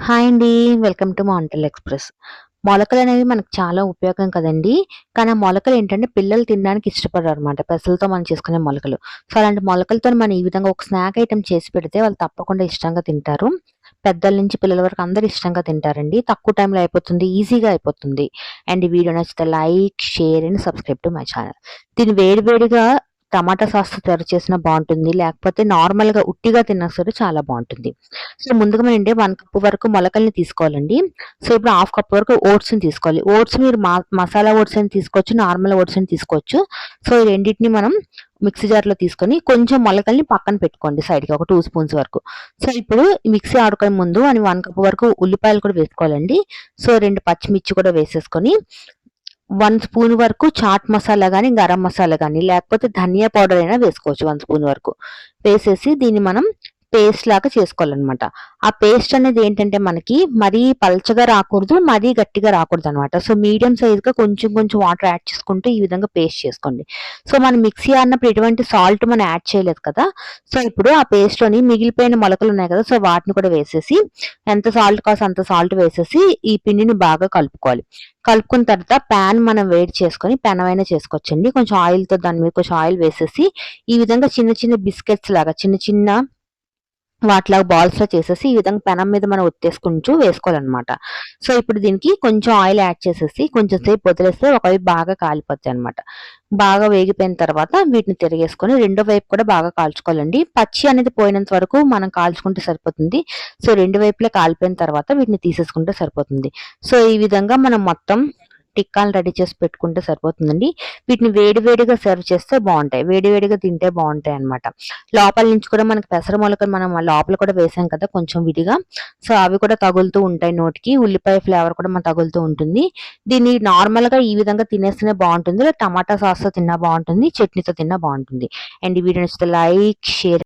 Hi అండి. Welcome to మాంటెల్ express. మొలకలు అనేవి మనకు చాలా ఉపయోగం కదండి కానీ ఆ మొలకలు ఏంటంటే పిల్లలు తినడానికి ఇష్టపడరు అనమాట పెసలతో మనం చేసుకునే మొలకలు. సో, అలాంటి మొలకలతో మనం ఈ విధంగా ఒక స్నాక్ ఐటెం చేసి పెడితే వాళ్ళు తప్పకుండా ఇష్టంగా తింటారు. పెద్దల నుంచి పిల్లల వరకు అందరూ ఇష్టంగా తింటారండి. తక్కువ టైంలో అయిపోతుంది. ఈజీగా అయిపోతుంది. అండ్ వీడియో నచ్చితే like, share and subscribe to my channel. దీన్ని వేడి వేడిగా టమాటా సాస్ తయారు చేసినా బాగుంటుంది లేకపోతే నార్మల్‌గా ఉట్టిగా తిన్నా సరే చాలా బాగుంటుంది సో, ముందుగా మనండి 1 కప్ వరకు మొలకల్ని తీసుకోవాలండి. సో, ఇప్పుడు హాఫ్ కప్ వరకు ఓట్స్‌ని తీసుకోవాలి. ఓట్స్ మీరు మా మసాలా ఓట్స్ అని తీసుకోవచ్చు. నార్మల్ ఓట్స్ అని తీసుకోవచ్చు. సో, ఈ రెండింటిని మనం మిక్సీ జార్‌లో తీసుకొని కొంచెం మొలకల్ని పక్కన పెట్టుకోండి సైడ్‌కి ఒక టూ స్పూన్స్ వరకు. సో, ఇప్పుడు మిక్సీ ఆడుకునే ముందు అని వన్ కప్ వరకు ఉల్లిపాయలు కూడా వేసుకోవాలండి. సో, రెండు పచ్చిమిర్చి కూడా వేసేసుకొని వన్ స్పూన్ వరకు చాట్ మసాలా కానీ గరం మసాలా కానీ లేకపోతే ధనియా పౌడర్ అయినా వేసుకోవచ్చు వన్ స్పూన్ వరకు. వేసేసి దీన్ని మనం పేస్ట్ లాగా చేసుకోవాలనమాట. ఆ పేస్ట్ అనేది ఏంటంటే మనకి మరీ పల్చగా రాకూడదు. మరీ గట్టిగా రాకూడదు అనమాట సో, మీడియం సైజ్‌గా కొంచెం కొంచెం వాటర్ యాడ్ చేసుకుంటూ ఈ విధంగా పేస్ట్ చేసుకోండి. సో, మనం మిక్సీ అన్నప్పుడు ఎటువంటి సాల్ట్ మనం యాడ్ చేయలేదు కదా! సో, ఇప్పుడు ఆ పేస్ట్‌లోని మిగిలిపోయిన మొలకలు ఉన్నాయి కదా! సో, వాటిని కూడా వేసేసి ఎంత సాల్ట్ కాస్త అంత సాల్ట్ వేసేసి ఈ పిండిని బాగా కలుపుకోవాలి. కలుపుకున్న తర్వాత ప్యాన్ మనం వేడి చేసుకొని పెనవైనా చేసుకోవచ్చండి. కొంచెం ఆయిల్‌తో దాని మీద కొంచెం ఆయిల్ వేసేసి ఈ విధంగా చిన్న చిన్న బిస్కెట్స్ లాగా చిన్న చిన్న వాటిలాగా బాల్స్‌లా చేసేసి ఈ విధంగా పెనం మీద మనం ఒత్తేసుకుంటూ వేసుకోవాలనమాట. సో, ఇప్పుడు దీనికి కొంచెం ఆయిల్ యాడ్ చేసేసి కొంచెం సేపు వదిలేస్తే ఒకవైపు బాగా కాలిపోతాయనమాట. బాగా వేగిపోయిన తర్వాత వీటిని తిరగేసుకొని రెండో వైపు కూడా బాగా కాల్చుకోవాలండి. పచ్చి అనేది పోయినంత వరకు మనం కాల్చుకుంటే సరిపోతుంది. సో, రెండు వైపులా కాలిపోయిన తర్వాత వీటిని తీసేసుకుంటే సరిపోతుంది. సో, ఈ విధంగా మనం మొత్తం టిక్కాలు రెడీ చేసి పెట్టుకుంటే సరిపోతుందండి. వీటిని వేడి వేడిగా సర్వ్ చేస్తే బాగుంటాయి వేడివేడిగా తింటే బాగుంటాయి అనమాట లోపల నుంచి కూడా మనకి పెసర మొలకలు మనం లోపల కూడా వేసాం కదా! కొంచెం విడిగా. సో, అవి కూడా తగులుతూ ఉంటాయి నోటికి. ఉల్లిపాయ ఫ్లేవర్ కూడా మనకు తగులుతూ ఉంటుంది. దీన్ని నార్మల్‌గా ఈ విధంగా తినేస్తేనే బాగుంటుంది టమాటా సాస్‌తో తిన్నా బాగుంటుంది చట్నీతో తిన్నా బాగుంటుంది అండ్ వీడియో నచ్చితే లైక్, షేర్